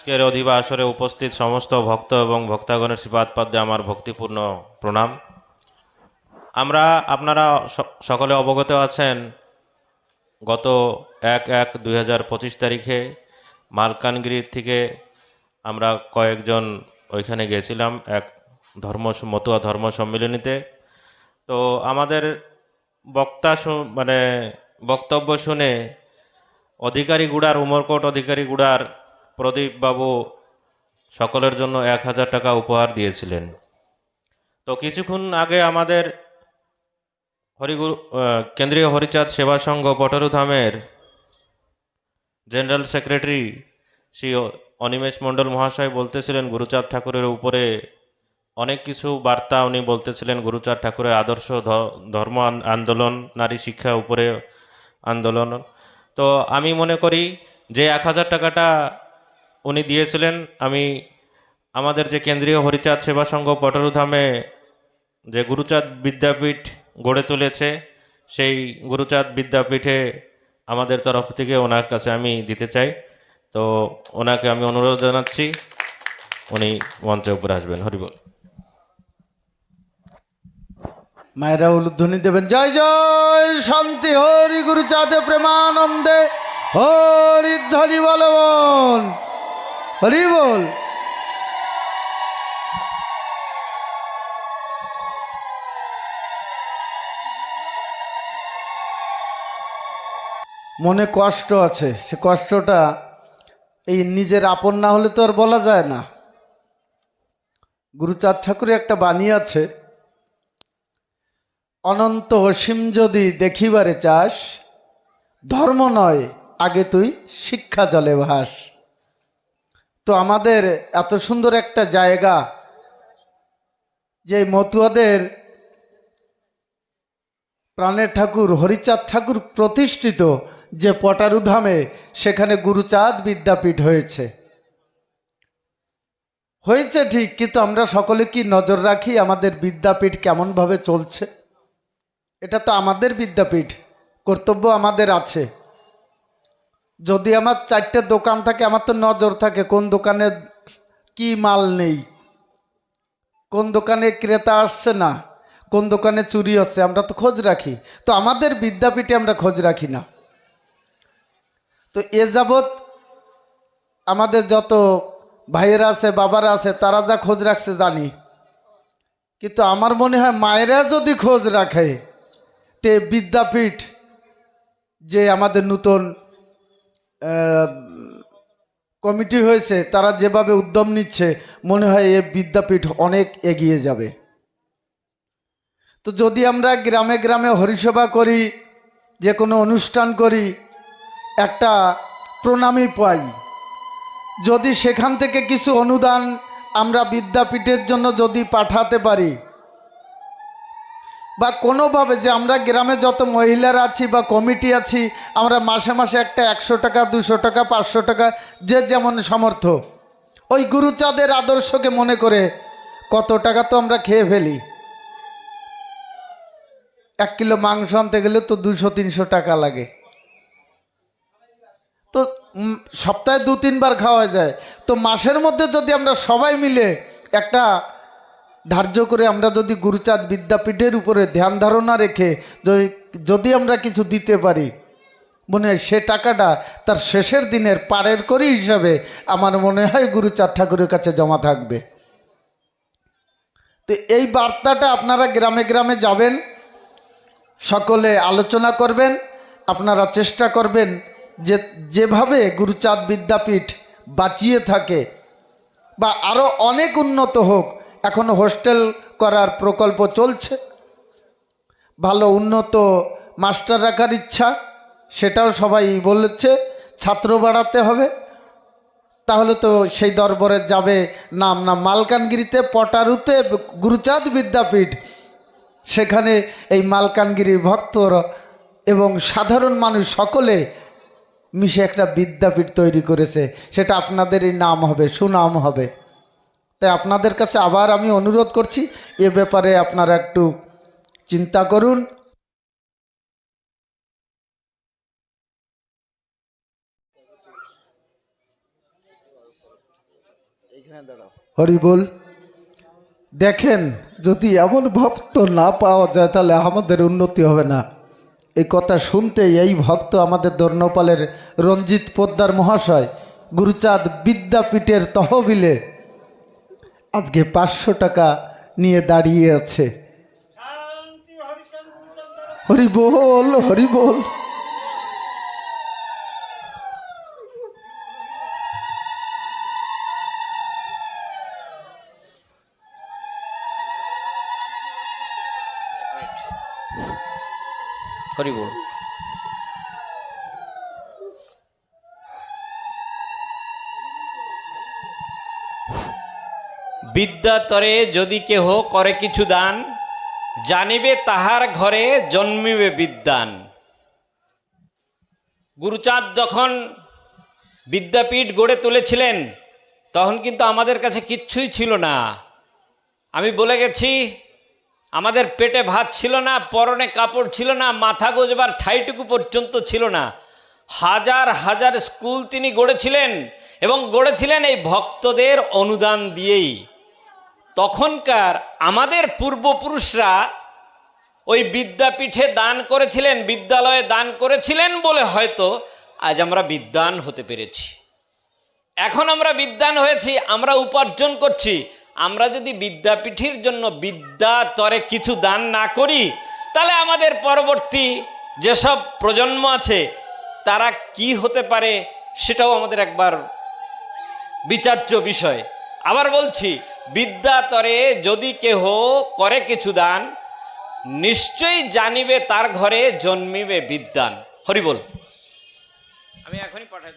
আজকের অধিবা আসরে উপস্থিত সমস্ত ভক্ত এবং ভক্তাগণের শ্রীপাদ পদ্মে আমার ভক্তিপূর্ণ প্রণাম। আমরা আপনারা সকলে অবগত আছেন, গত এক এক দুই তারিখে মালকানগিরি থেকে আমরা কয়েকজন ওইখানে গেছিলাম এক ধর্ম মতুয়া ধর্ম সম্মিলনীতে। তো আমাদের বক্তা মানে বক্তব্য শুনে অধিকারী গুড়ার, উমরকোট অধিকারী গুড়ার প্রদীপ বাবু সকলের জন্য এক হাজার টাকা উপহার দিয়েছিলেন। তো কিছুক্ষণ আগে আমাদের হরিগুরু কেন্দ্রীয় হরিচাঁদ সেবা সংঘ পটরুধামের জেনারেল সেক্রেটারি শ্রী অনিমেষ মণ্ডল মহাশয় বলতেছিলেন গুরুচাঁদ ঠাকুরের উপরে অনেক কিছু বার্তা উনি বলতেছিলেন গুরুচাঁদ ঠাকুরের আদর্শ ধর্ম আন্দোলন, নারী শিক্ষা উপরে আন্দোলন। তো আমি মনে করি যে এক হাজার টাকাটা উনি দিয়েছিলেন, আমি আমাদের যে কেন্দ্রীয় হরিচাঁদ সেবা সংঘ পটরুধামে যে গুরুচাঁদ বিদ্যাপীঠ গড়ে তুলেছে, সেই গুরুচাঁদ বিদ্যাপীঠে আমাদের তরফ থেকে ওনার কাছে আমি দিতে চাই। তো ওনাকে আমি অনুরোধ জানাচ্ছি, উনি মঞ্চে উপরে আসবেন। হরিবল মায়েরা উলুধ্বনি দেবেন। জয় জয়, শান্তি, হরি গুরু চাঁদে প্রেমানন্দে, হরি, ধ্বনি বল বল হরি বল। মনে কষ্ট আছে, সে কষ্টটা এই নিজের আপন না হলে তো আর বলা যায় না। গুরুচাঁদ ঠাকুরের একটা বাণী আছে, অনন্ত অসীম যদি দেখিবারে চাস, ধর্ম নয়, আগে তুই শিক্ষা জলে ভাস। তো আমাদের এত সুন্দর একটা জায়গা যে মতুয়াদের প্রাণের ঠাকুর, হরিচাঁদ ঠাকুর প্রতিষ্ঠিত যে পটারুধামে সেখানে গুরুচাঁদ বিদ্যাপীঠ হয়েছে। হয়েছে ঠিক, কিন্তু আমরা সকলে কি নজর রাখি আমাদের বিদ্যাপীঠ কেমনভাবে চলছে? এটা তো আমাদের বিদ্যাপীঠ, কর্তব্য আমাদের আছে। যদি আমার চারটে দোকান থাকে, আমার তো নজর থাকে কোন দোকানে কি মাল নেই। কোন দোকানে ক্রেতা আসছে না, কোন দোকানে চুরি হচ্ছে, আমরা তো খোঁজ রাখি। তো আমাদের বিদ্যাপীঠে আমরা খোঁজ রাখি না। তো এ যাবৎ আমাদের যত ভাইয়েরা আছে, বাবারা আছে, তারা যা খোঁজ রাখছে জানি। কিন্তু আমার মনে হয় মায়েরা যদি খোঁজ রাখে, তে বিদ্যাপীঠ যে আমাদের নূতন কমিটি হয়েছে, তারা যেভাবে উদ্যম নিচ্ছে, মনে হয় এ বিদ্যাপীঠ অনেক এগিয়ে যাবে। তো যদি আমরা গ্রামে গ্রামে হরিসভা করি, যে কোনো অনুষ্ঠান করি, একটা প্রণামী পাই, যদি সেখান থেকে কিছু অনুদান আমরা বিদ্যাপীঠের জন্য যদি পাঠাতে পারি বা কোনোভাবে যে আমরা গ্রামে যত মহিলারা আছি বা কমিটি আছি, আমরা মাসে মাসে একটা একশো টাকা, দুশো টাকা, পাঁচশো টাকা, যে যেমন সামর্থ্য। ওই গুরুচাঁদের আদর্শকে মনে করে কত টাকা তো আমরা খেয়ে ফেলি। এক কিলো মাংস আনতে গেলে তো দুশো, তিনশো টাকা লাগে। তো সপ্তাহে দু, তিনবার খাওয়া যায়। তো মাসের মধ্যে যদি আমরা সবাই মিলে একটা ধার্য করে আমরা যদি গুরুচাঁদ বিদ্যাপীঠের উপরে ধ্যান ধারণা রেখে যদি আমরা কিছু দিতে পারি, মনে সে টাকাটা তার শেষের দিনের পারের করি হিসাবে আমার মনে হয় গুরুচাঁদ ঠাকুরের কাছে জমা থাকবে। তো এই বার্তাটা আপনারা গ্রামে গ্রামে যাবেন, সকলে আলোচনা করবেন, আপনারা চেষ্টা করবেন যে, যেভাবে গুরুচাঁদ বিদ্যাপীঠ বাঁচিয়ে থাকে বা আরও অনেক উন্নত হোক এখনও হোস্টেল করার প্রকল্প চলছে। ভালো, উন্নত, মাস্টার রাখার ইচ্ছা, সেটাও সবাই বলেছে, ছাত্র বাড়াতে হবে। তাহলে তো সেই দরবারে যাবে নাম না, মালকানগিরিতে পটারুতে গুরুচাঁদ বিদ্যাপীঠ। সেখানে এই মালকানগিরির ভক্তরা এবং সাধারণ মানুষ সকলে মিশে একটা বিদ্যাপীঠ তৈরি করেছে। সেটা আপনাদেরই নাম হবে, সুনাম হবে। তাই আপনাদের কাছে আবার আমি অনুরোধ করছি এ ব্যাপারে আপনারা একটু চিন্তা করুন। হরি বল। দেখেন যদি এমন ভক্ত না পাওয়া যায় তাহলে আমাদের উন্নতি হবে না। এই কথা শুনতেই এই ভক্ত আমাদের ধর্ণপালের রঞ্জিত পোদ্দার মহাশয় গুরুচাঁদ বিদ্যাপীঠের তহবিলে আজকে পাঁচশো টাকা নিয়ে দাঁড়িয়ে আছে। হরি বল হরি বল। হরি বল। বিদ্যাতরে যদি কেহ করে কিছু দান, জানিবে তাহার ঘরে জন্মিবে বিদ্যান। গুরুচাঁদ যখন বিদ্যাপীঠ গড়ে তুলেছিলেন, তখন কিন্তু আমাদের কাছে কিচ্ছুই ছিল না। আমি বলে গেছি, আমাদের পেটে ভাত ছিল না, পরনে কাপড় ছিল না, মাথা গোজবার ঠাইটুকু পর্যন্ত ছিল না। হাজার হাজার স্কুল তিনি গড়েছিলেন এবং গড়েছিলেন এই ভক্তদের অনুদান দিয়েই। তখনকার আমাদের পূর্বপুরুষরা ওই বিদ্যাপীঠে দান করেছিলেন, বিদ্যালয়ে দান করেছিলেন বলে হয়তো আজ আমরা বিদ্যান হতে পেরেছি। এখন আমরা বিদ্যান হয়েছি, আমরা উপার্জন করছি। আমরা যদি বিদ্যাপীঠের জন্য বিদ্যা তরে কিছু দান না করি, তাহলে আমাদের পরবর্তী যেসব প্রজন্ম আছে, তারা কি হতে পারে সেটাও আমাদের একবার বিচার্য বিষয়। আবার বলছি বিদ্যা তরে যদি কেহ করে কিছু দান, নিশ্চয়ই জানিবে তার ঘরে জন্মিবে বিদ্যান। হরিবল আমি এখনই পাঠাই